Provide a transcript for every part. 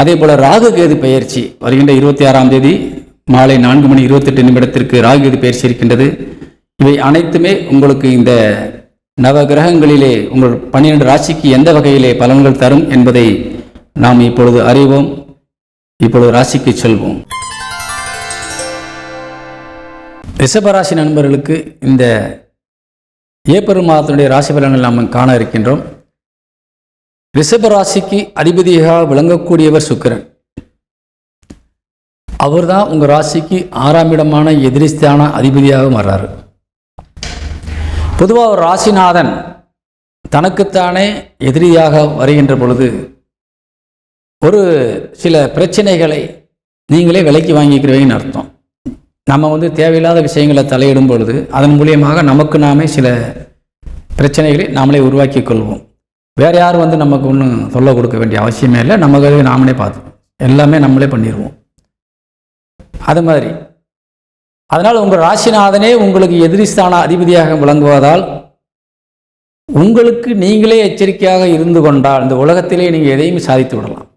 அதே போல ராகு கேது பயிற்சி வருகின்ற இருபத்தி ஆறாம் தேதி மாலை நான்கு மணி இருபத்தெட்டு நிமிடத்திற்கு ராகு கேது பயிற்சி இருக்கின்றது. இவை அனைத்துமே உங்களுக்கு இந்த நவ கிரகங்களிலே உங்கள் பன்னிரண்டு ராசிக்கு எந்த வகையிலே பலன்கள் தரும் என்பதை நாம் இப்பொழுது அறிவோம். இப்பொழுது ராசிக்கு செல்வோம். ரிஷபராசி நண்பர்களுக்கு இந்த ஏப்ரல் மாதத்தினுடைய ராசி பலன்கள் நாம் காண இருக்கின்றோம். ரிஷபராசிக்கு அதிபதியாக விளங்கக்கூடியவர் சுக்கிரன். அவர்தான் உங்கள் ராசிக்கு ஆறாம் இடமான எதிரிஸ்தான அதிபதியாக மாறாரு. பொதுவாக ஒரு ராசிநாதன் தனக்குத்தானே எதிரியாக வருகின்ற பொழுது ஒரு சில பிரச்சனைகளை நீங்களே விலைக்கு வாங்கிக்கிறவங்கன்னு அர்த்தம். நம்ம வந்து தேவையில்லாத விஷயங்களை தலையிடும் பொழுது அதன் மூலியமாக நமக்கு நாமே சில பிரச்சனைகளை நாமளே உருவாக்கி கொள்வோம். வேறு யாரும் வந்து நமக்கு ஒன்றும் சொல்ல கொடுக்க வேண்டிய அவசியமே இல்லை. நமக்கு நாமளே பார்த்து எல்லாமே நம்மளே பண்ணிடுவோம். அது மாதிரி. அதனால் உங்கள் ராசிநாதனே உங்களுக்கு எதிரிஸ்தான அதிபதியாக விளங்குவதால் உங்களுக்கு நீங்களே எச்சரிக்கையாக இருந்து கொண்டால் இந்த உலகத்திலே நீங்கள் எதையும் சாதித்து விடலாம்.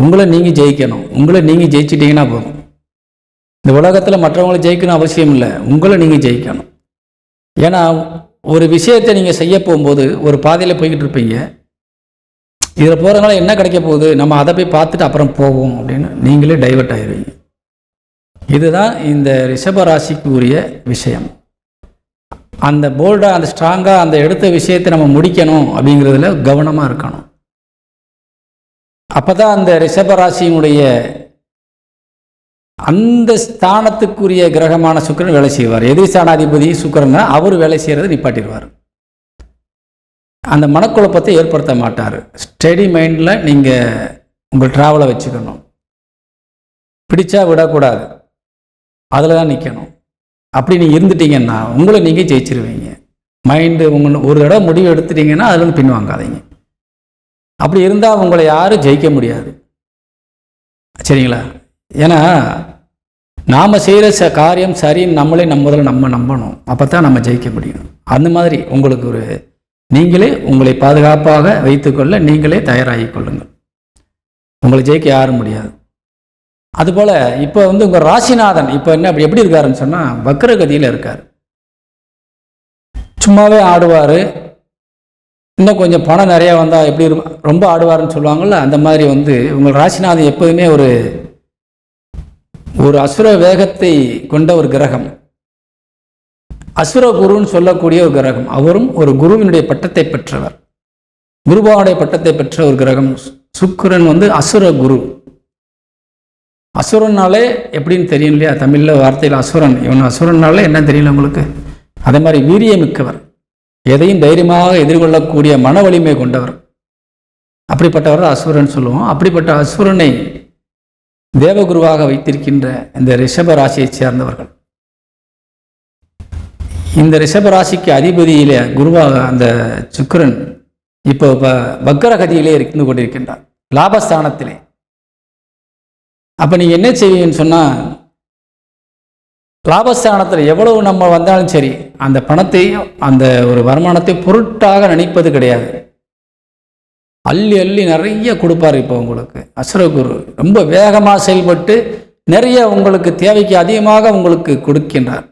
உங்களை நீங்கள் ஜெயிக்கணும். உங்களை நீங்கள் ஜெயிச்சிட்டிங்கன்னா போதும். இந்த உலகத்தில் மற்றவங்களை ஜெயிக்கணும் அவசியம் இல்லை. உங்களை நீங்கள் ஜெயிக்கணும். ஏன்னா ஒரு விஷயத்தை நீங்கள் செய்ய போகும்போது ஒரு பாதையில் போய்கிட்டு இருப்பீங்க. இதில் போகிறதுனால என்ன கிடைக்க போகுது? நம்ம அதை போய் பார்த்துட்டு அப்புறம் போவோம் அப்படின்னு நீங்களே டைவர்ட் ஆயிடுவீங்க இதுதான் இந்த ரிஷப ராசிக்கு உரிய விஷயம். அந்த போல்டாக அந்த ஸ்ட்ராங்காக அந்த எடுத்த விஷயத்தை நம்ம முடிக்கணும் அப்படிங்கிறதுல கவனமாக இருக்கணும். அப்போ தான் அந்த ரிஷப ராசியினுடைய அந்த ஸ்தானத்துக்குரிய கிரகமான சுக்கரன் வேலை செய்வார். எதிரி ஸ்தானாதிபதி சுக்கிரன் அவர் வேலை செய்கிறத நிப்பாட்டிடுவார். அந்த மனக்குழப்பத்தை ஏற்படுத்த மாட்டார். ஸ்டடி மைண்டில் நீங்கள் உங்கள் ட்ராவலை வச்சுக்கணும். பிடிச்சா விடக்கூடாது. அதில் தான் நிற்கணும் அப்படி நீங்கள் இருந்துட்டீங்கன்னா உங்களை நீங்கள் ஜெயிச்சிருவீங்க. மைண்டு உங்கள் ஒரு தடவை முடிவு எடுத்துட்டீங்கன்னா அதுலேருந்து பின் வாங்காதீங்க அப்படி இருந்தால் உங்களை யாரும் ஜெயிக்க முடியாது. சரிங்களா? ஏன்னா நாம் செய்கிற ச காரியம் சரின்னு நம்மளே நம்ம முதல்ல நம்ம நம்பணும். அப்போ தான் நம்ம ஜெயிக்க முடியும். அந்த மாதிரி உங்களுக்கு ஒரு நீங்களே உங்களை பாதுகாப்பாக வைத்துக்கொள்ள நீங்களே தயாராகி கொள்ளுங்கள். உங்களை ஜெயிக்க யாரும் முடியாது. அதுபோல் இப்போ வந்து உங்கள் ராசிநாதன் இப்போ என்ன அப்படி எப்படி இருக்காருன்னு சொன்னால் வக்ரகதியில் இருக்கார். சும்மாவே ஆடுவார். இன்னும் கொஞ்சம் பணம் நிறையா வந்தால் எப்படி ரொம்ப ஆடுவார்னு சொல்லுவாங்கள்ல அந்த மாதிரி வந்து உங்கள் ராசிநாதன் எப்போதுமே ஒரு ஒரு அசுர வேகத்தை கொண்ட ஒரு கிரகம். அசுர குருன்னு சொல்லக்கூடிய ஒரு கிரகம். அவரும் ஒரு குருவினுடைய பட்டத்தை பெற்றவர். குருபாவுடைய பட்டத்தை பெற்ற ஒரு கிரகம். சுக்கரன் வந்து அசுர குரு. அசுரனாலே எப்படின்னு தெரியும் இல்லையா? தமிழில் வார்த்தையில் அசுரன். இவன் அசுரனாலே என்ன தெரியல உங்களுக்கு? அதே மாதிரி வீரியமிக்கவர். எதையும் தைரியமாக எதிர்கொள்ளக்கூடிய மன வலிமை கொண்டவர். அப்படிப்பட்டவர் அசுரன் சொல்லுவோம். அப்படிப்பட்ட அசுரனை தேவகுருவாக வைத்திருக்கின்ற இந்த ரிஷப ராசியைச் சேர்ந்தவர்கள். இந்த ரிஷப ராசிக்கு அதிபதியிலே குருவாக அந்த சுக்கரன் இப்போ வக்கரகதியிலே இருந்து கொண்டிருக்கின்றார். லாபஸ்தானத்திலே. அப்போ நீங்கள் என்ன செய்வீங்கன்னு சொன்னால் லாபஸ்தானத்தில் எவ்வளவு நம்ம வந்தாலும் சரி அந்த பணத்தை அந்த ஒரு வருமானத்தை பொருட்டாக நினைப்பது கிடையாது. அள்ளி அள்ளி நிறைய கொடுப்பார் இப்போ உங்களுக்கு. அசுரகுரு ரொம்ப வேகமாக செயல்பட்டு நிறைய உங்களுக்கு தேவைக்கு அதிகமாக உங்களுக்கு கொடுக்கின்றார்.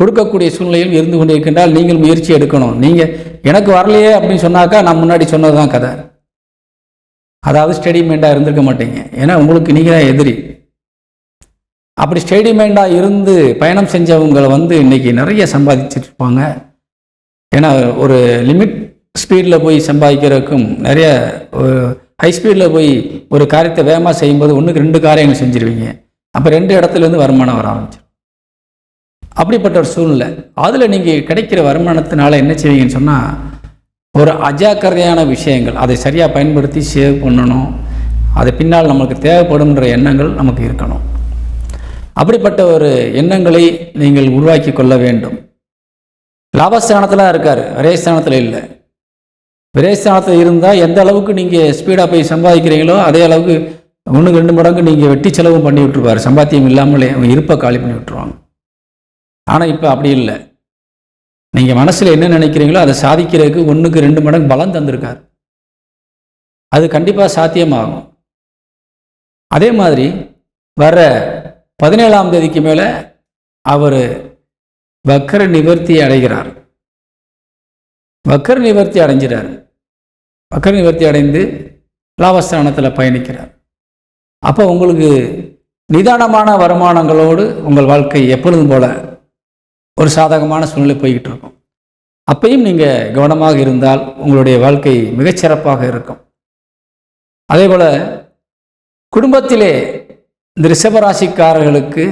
கொடுக்கக்கூடிய சூழ்நிலையில் இருந்து கொண்டிருக்கின்றால் நீங்கள் முயற்சி எடுக்கணும். நீங்கள் எனக்கு வரலையே அப்படின்னு சொன்னாக்கா நான் முன்னாடி சொன்னது தான் கதை. அதாவது ஸ்டெடி இருந்திருக்க மாட்டீங்க. ஏன்னா உங்களுக்கு நீங்கள் தான் எதிரி. அப்படி ஸ்டெடி இருந்து பயணம் செஞ்சவங்களை வந்து இன்னைக்கு நிறைய சம்பாதிச்சிட்டு இருப்பாங்க. ஏன்னா ஒரு லிமிட் ஸ்பீடில் போய் சம்பாதிக்கிறதுக்கும் நிறைய ஹை ஸ்பீடில் போய் ஒரு காரியத்தை வேகமாக செய்யும்போது ஒன்றுக்கு ரெண்டு காரியங்கள் செஞ்சுருவீங்க. அப்போ ரெண்டு இடத்துலேருந்து வருமானம் வர ஆரம்பிச்சிடும் அப்படிப்பட்ட ஒரு சூழ்நிலை. அதில் நீங்கள் கிடைக்கிற வருமானத்தினால என்ன செய்வீங்கன்னு சொன்னால் ஒரு அஜாக்கிரதையான விஷயங்கள். அதை சரியாக பயன்படுத்தி சேவ் பண்ணணும். அது பின்னால் நமக்கு தேவைப்படும்ன்ற எண்ணங்கள் நமக்கு இருக்கணும். அப்படிப்பட்ட ஒரு எண்ணங்களை நீங்கள் உருவாக்கி கொள்ள வேண்டும். லாபஸ்தானத்தில் இருக்கார். விரயஸ்தானத்தில் இல்லை. விரயஸ்தானத்தில் இருந்தால் எந்த அளவுக்கு நீங்கள் ஸ்பீடாக போய் சம்பாதிக்கிறீங்களோ அதே அளவுக்கு ஒன்றுக்கு ரெண்டு மடங்கு நீங்கள் வெட்டி செலவும் பண்ணி விட்டுருப்பார் சம்பாத்தியம் இல்லாமலே அவங்க இருப்பை காலி பண்ணி விட்டுருவாங்க. ஆனால் இப்போ அப்படி இல்லை. நீங்கள் மனசில் என்ன நினைக்கிறீங்களோ அதை சாதிக்கிறதுக்கு ஒன்றுக்கு ரெண்டு மடங்கு பலம் தந்திருக்கார். அது கண்டிப்பாக சாத்தியமாகும். அதே மாதிரி வர பதினேழாம் தேதிக்கு மேலே அவர் வக்கர நிவர்த்தி அடைகிறார். வக்கர நிவர்த்தி அடைஞ்சிறார். வக்கர நிவர்த்தி அடைந்து லாபஸ்தானத்தில் பயணிக்கிறார். அப்போ உங்களுக்கு நிதானமான வருமானங்களோடு உங்கள் வாழ்க்கை எப்பொழுதும் போல ஒரு சாதகமான சூழ்நிலை போய்கிட்டு இருக்கும். அப்பையும் நீங்கள் கவனமாக இருந்தால் உங்களுடைய வாழ்க்கை மிகச்சிறப்பாக இருக்கும். அதே போல் குடும்பத்திலே இந்த ரிஷபராசிக்காரர்களுக்கு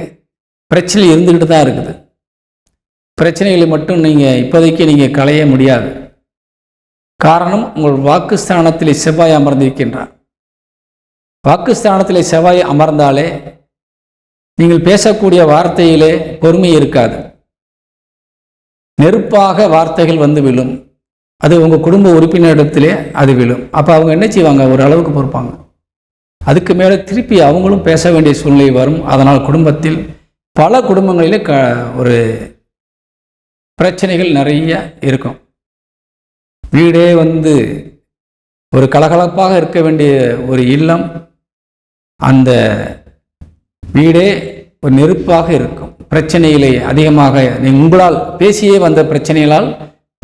பிரச்சனை இருந்துக்கிட்டு தான் இருக்குது. பிரச்சனைகளை மட்டும் நீங்கள் இப்போதைக்கு நீங்கள் களைய முடியாது. காரணம் உங்கள் வாக்குஸ்தானத்திலே செவ்வாய் அமர்ந்திருக்கின்றார். வாக்குஸ்தானத்திலே செவ்வாய் அமர்ந்தாலே நீங்கள் பேசக்கூடிய வார்த்தையிலே பொறுமை இருக்காது. நெருப்பாக வார்த்தைகள் வந்து விழும். அது உங்கள் குடும்ப உறுப்பினரிடத்திலே அது விழும். அப்போ அவங்க என்ன செய்வாங்க? ஒரு அளவுக்கு பொறுப்பாங்க. அதுக்கு மேலே திருப்பி அவங்களும் பேச வேண்டிய சூழ்நிலை வரும். அதனால் குடும்பத்தில் பல குடும்பங்களிலே க ஒரு பிரச்சனைகள் நிறைய இருக்கும். வீடே வந்து ஒரு கலகலப்பாக இருக்க வேண்டிய ஒரு இல்லம். அந்த வீடே ஒரு நெருப்பாக இருக்கும். பிரச்சனையிலே அதிகமாக நீங்கள் உங்களால் பேசியே வந்த பிரச்சனைகளால்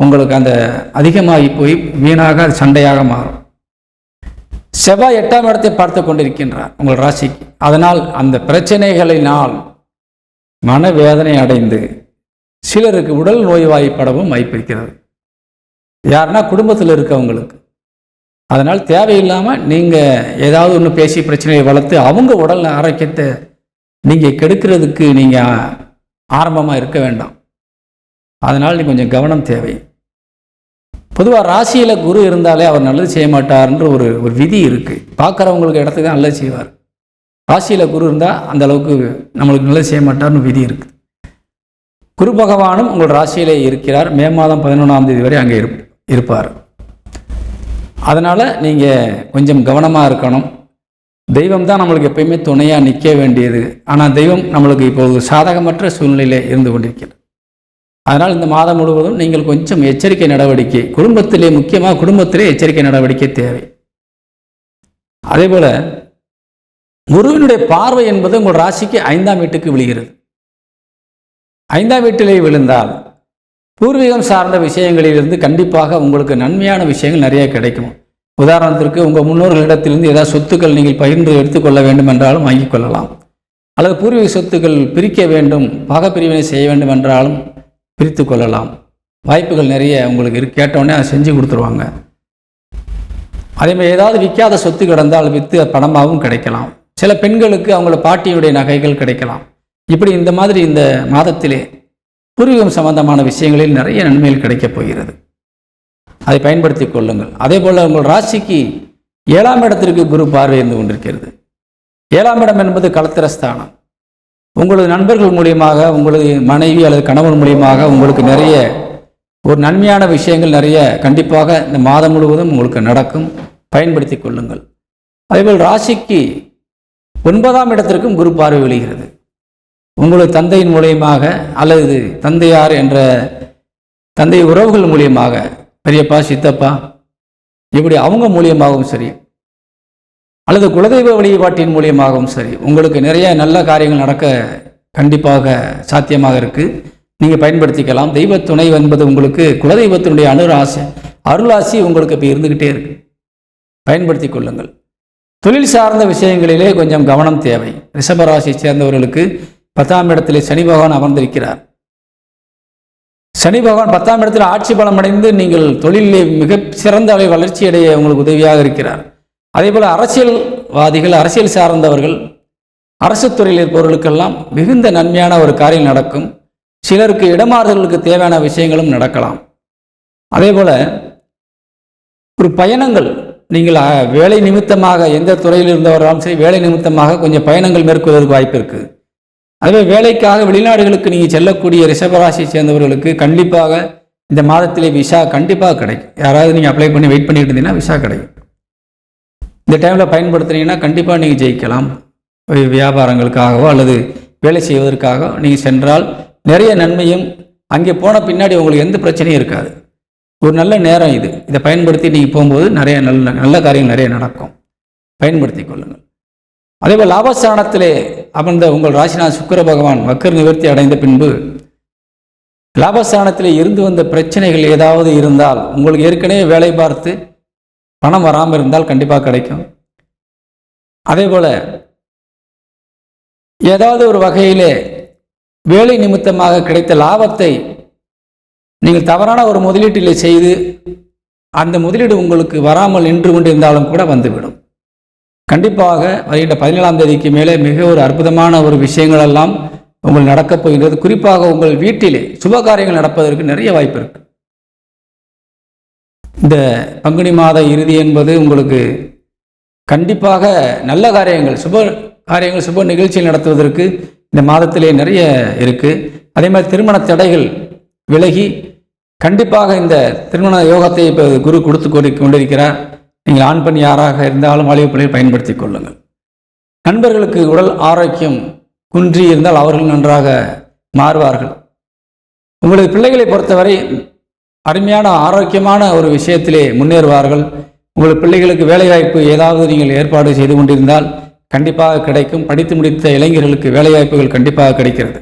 உங்களுக்கு அந்த அதிகமாகி போய் வீணாக அது சண்டையாக மாறும். செவ்வாய் எட்டாம் இடத்தை பார்த்து கொண்டிருக்கின்றார் உங்கள் ராசிக்கு. அதனால் அந்த பிரச்சனைகளினால் மனவேதனை அடைந்து சிலருக்கு உடல் நோய்வாய்ப்படவும் வாய்ப்பிருக்கிறது. யாருன்னா குடும்பத்தில் இருக்கவங்களுக்கு. அதனால் தேவையில்லாமல் நீங்கள் ஏதாவது ஒன்று பேசி பிரச்சனையை வளர்த்து அவங்க உடல் ஆரோக்கியத்தை நீங்கள் கெடுக்கிறதுக்கு நீங்கள் ஆரம்பமாக இருக்க வேண்டாம். அதனால் நீ கொஞ்சம் கவனம் தேவை. பொதுவாக ராசியில் குரு இருந்தாலே அவர் நல்லது செய்ய மாட்டார்ன்ற ஒரு ஒரு விதி இருக்குது பார்க்குறவங்களுக்கு இடத்துக்கு தான் நல்லது செய்வார். ராசியில் குரு இருந்தால் அந்த அளவுக்கு நம்மளுக்கு நல்லது செய்ய மாட்டார்னு விதி இருக்குது குரு பகவானும் உங்கள் ராசியிலே இருக்கிறார். மே மாதம் பதினொன்றாம் தேதி வரை அங்கே இருப் இருப்பார். அதனால் நீங்கள் கொஞ்சம் கவனமாக இருக்கணும். தெய்வம் தான் நம்மளுக்கு எப்பயுமே துணையாக நிற்க வேண்டியது. ஆனால் தெய்வம் நம்மளுக்கு இப்போது சாதகமற்ற சூழ்நிலையில் இருந்து கொண்டிருக்கிறது. அதனால் இந்த மாதம் முழுவதும் நீங்கள் கொஞ்சம் எச்சரிக்கை நடவடிக்கை குடும்பத்திலே முக்கியமாக குடும்பத்திலே எச்சரிக்கை நடவடிக்கை தேவை. அதே போல் குருவினுடைய பார்வை என்பது உங்கள் ராசிக்கு ஐந்தாம் வீட்டுக்கு விழுகிறது. ஐந்தாம் வீட்டிலே விழுந்தால் பூர்வீகம் சார்ந்த விஷயங்களிலிருந்து கண்டிப்பாக உங்களுக்கு நன்மையான விஷயங்கள் நிறைய கிடைக்கும். உதாரணத்திற்கு உங்கள் முன்னோர்களிடத்திலிருந்து ஏதாவது சொத்துக்கள் நீங்கள் பகிர்ந்து எடுத்துக்கொள்ள வேண்டும் என்றாலும் வாங்கிக் கொள்ளலாம். அல்லது பூர்வீக சொத்துக்கள் பிரிக்க வேண்டும் பாகப்பிரிவினை செய்ய வேண்டும் என்றாலும் பிரித்து கொள்ளலாம். வாய்ப்புகள் நிறைய உங்களுக்கு இரு கேட்டவுடனே அதை செஞ்சு கொடுத்துருவாங்க. அதேமாதிரி ஏதாவது விற்காத சொத்து கிடந்தால் விற்று பணமாகவும் கிடைக்கலாம். சில பெண்களுக்கு அவங்கள பாட்டியுடைய நகைகள் கிடைக்கலாம். இப்படி இந்த மாதிரி இந்த மாதத்திலே பூர்வீகம் சம்பந்தமான விஷயங்களில் நிறைய நன்மைகள் கிடைக்கப் போகிறது. அதை பயன்படுத்தி கொள்ளுங்கள். அதே போல் உங்கள் ராசிக்கு ஏழாம் இடத்திற்கு குரு பார்வை இருந்து கொண்டிருக்கிறது. ஏழாம் இடம் என்பது கலத்திரஸ்தானம். உங்களது நண்பர்கள் மூலியமாக உங்களது மனைவி அல்லது கணவன் மூலியமாக உங்களுக்கு நிறைய ஒரு நன்மையான விஷயங்கள் நிறைய கண்டிப்பாக இந்த மாதம் முழுவதும் உங்களுக்கு நடக்கும். பயன்படுத்தி கொள்ளுங்கள். அதேபோல் ராசிக்கு ஒன்பதாம் இடத்திற்கும் குரு பார்வை விழுகிறது. உங்களது தந்தையின் மூலியமாக அல்லது தந்தையார் என்ற தந்தை உறவுகள் மூலியமாக பெரியப்பா சித்தப்பா இப்படி அவங்க மூலியமாகவும் சரி அல்லது குலதெய்வ வழிபாட்டின் மூலியமாகவும் சரி உங்களுக்கு நிறைய நல்ல காரியங்கள் நடக்க கண்டிப்பாக சாத்தியமாக இருக்குது நீங்கள் பயன்படுத்திக்கலாம். தெய்வ துணை என்பது உங்களுக்கு குலதெய்வத்தினுடைய அனுராசி அருளாசி உங்களுக்கு இப்போ இருந்துக்கிட்டே இருக்கு. பயன்படுத்தி கொள்ளுங்கள். தொழில் சார்ந்த விஷயங்களிலே கொஞ்சம் கவனம் தேவை. ரிஷபராசியை சேர்ந்தவர்களுக்கு பத்தாம் இடத்திலே சனி பகவான் அமர்ந்திருக்கிறார். சனி பகவான் பத்தாம் இடத்தில் ஆட்சி பலம் அடைந்து நீங்கள் தொழிலிலே மிக சிறந்த அளவில் வளர்ச்சி அடைய உங்களுக்கு உதவியாக இருக்கிறார். அதே போல் அரசியல்வாதிகள் அரசியல் சார்ந்தவர்கள் அரசு துறையில் இருப்பவர்களுக்கெல்லாம் மிகுந்த நன்மையான ஒரு காரியம் நடக்கும். சிலருக்கு இடமாறுதல்களுக்கு தேவையான விஷயங்களும் நடக்கலாம். அதே போல ஒரு பயணங்கள் நீங்கள் வேலை நிமித்தமாக எந்த துறையில் இருந்தவராலும் சரி வேலை நிமித்தமாக கொஞ்சம் பயணங்கள் மேற்கொள்வதற்கு வாய்ப்பு இருக்குது அதுவே வேலைக்காக வெளிநாடுகளுக்கு நீங்கள் செல்லக்கூடிய ரிஷபராசியை சேர்ந்தவர்களுக்கு கண்டிப்பாக இந்த மாதத்திலே விசா கண்டிப்பாக கிடைக்கும். யாராவது நீங்கள் அப்ளை பண்ணி வெயிட் பண்ணிட்டு இருந்தீங்கன்னா விசா கிடைக்கும். இந்த டைமில் பயன்படுத்துனீங்கன்னா கண்டிப்பாக நீங்கள் ஜெயிக்கலாம். வியாபாரங்களுக்காகவோ அல்லது வேலை செய்வதற்காக நீங்கள் சென்றால் நிறைய நன்மையும் அங்கே போன பின்னாடி உங்களுக்கு எந்த பிரச்சனையும் இருக்காது. ஒரு நல்ல நேரம் இது. இதை பயன்படுத்தி நீங்கள் போகும்போது நிறைய நல்ல நல்ல காரியங்கள் நிறைய நடக்கும். பயன்படுத்தி கொள்ளுங்கள். அதேபோல் லாபஸ்தானத்திலே அமர்ந்த உங்கள் ராசிநாத் சுக்கர பகவான் வக்கர் நிவர்த்தி அடைந்த பின்பு லாபஸ்தானத்தில் இருந்து வந்த பிரச்சனைகள் ஏதாவது இருந்தால் உங்களுக்கு ஏற்கனவே வேலை பார்த்து பணம் வராமல் இருந்தால் கண்டிப்பாக கிடைக்கும். அதே போல் ஏதாவது ஒரு வகையிலே வேலை நிமித்தமாக கிடைத்த லாபத்தை நீங்கள் தவறான ஒரு முதலீட்டில் செய்து அந்த முதலீடு உங்களுக்கு வராமல் நின்று கொண்டிருந்தாலும் கூட வந்துவிடும். கண்டிப்பாக வருகின்ற பதினேழாம் தேதிக்கு மேலே மிக ஒரு அற்புதமான ஒரு விஷயங்கள் எல்லாம் உங்கள் நடக்கப் போகின்றது. குறிப்பாக உங்கள் வீட்டிலே சுப காரியங்கள் நடப்பதற்கு நிறைய வாய்ப்பு இருக்கு. இந்த பங்குனி மாத இறுதி என்பது உங்களுக்கு கண்டிப்பாக நல்ல காரியங்கள் சுப காரியங்கள் சுப நிகழ்ச்சிகள் நடத்துவதற்கு இந்த மாதத்திலே நிறைய இருக்கு. அதே மாதிரி திருமண தடைகள் விலகி கண்டிப்பாக இந்த திருமண யோகத்தை இப்போ குரு கொடுத்து கொண்டிருக்கிறார். நீங்கள் ஆண் பெண் யாராக இருந்தாலும் வாலிப பிள்ளையை பயன்படுத்தி கொள்ளுங்கள். நண்பர்களுக்கு உடல் ஆரோக்கியம் குன்றி இருந்தால் அவர்கள் நன்றாக மாறுவார்கள். உங்களது பிள்ளைகளை பொறுத்தவரை அருமையான ஆரோக்கியமான ஒரு விஷயத்திலே முன்னேறுவார்கள். உங்கள் பிள்ளைகளுக்கு வேலைவாய்ப்பு ஏதாவது நீங்கள் ஏற்பாடு செய்து கொண்டிருந்தால் கண்டிப்பாக கிடைக்கும். படித்து முடித்த இளைஞர்களுக்கு வேலைவாய்ப்புகள் கண்டிப்பாக கிடைக்கிறது.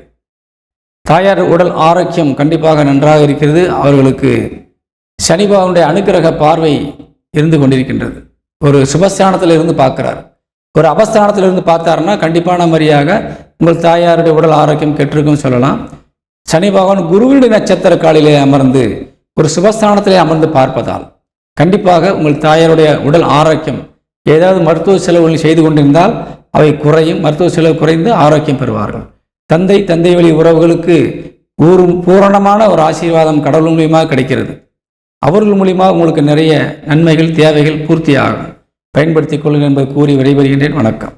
தாயார் உடல் ஆரோக்கியம் கண்டிப்பாக நன்றாக இருக்கிறது. அவர்களுக்கு சனி அனுக்கிரக பார்வை இருந்து கொண்டிருக்கின்றது. ஒரு சுபஸ்தானத்தில் இருந்து பார்க்கிறார். ஒரு அபஸ்தானத்தில் இருந்து பார்த்தாருன்னா கண்டிப்பான மாதிரியாக உங்கள் தாயாருடைய உடல் ஆரோக்கியம் கெட்டிருக்கும் சொல்லலாம். சனி பகவான் குருவினுடைய நட்சத்திர காலிலே அமர்ந்து ஒரு சுபஸ்தானத்திலே அமர்ந்து பார்ப்பதால் கண்டிப்பாக உங்கள் தாயாருடைய உடல் ஆரோக்கியம் ஏதாவது மருத்துவ செலவுகள் செய்து கொண்டிருந்தால் அவை குறையும். மருத்துவ செலவு குறைந்து ஆரோக்கியம் பெறுவார்கள். தந்தை தந்தை வழி உறவுகளுக்கு ஊரும் பூரணமான ஒரு ஆசீர்வாதம் கடவுள் மூலியமாக கிடைக்கிறது. அவர்கள் மூலியமாக உங்களுக்கு நிறைய நன்மைகள் தேவைகள் பூர்த்தியாகும். பயன்படுத்திக் கொள்ளுங்கள் என்பதை கூறி விடைபெறுகின்றேன். வணக்கம்.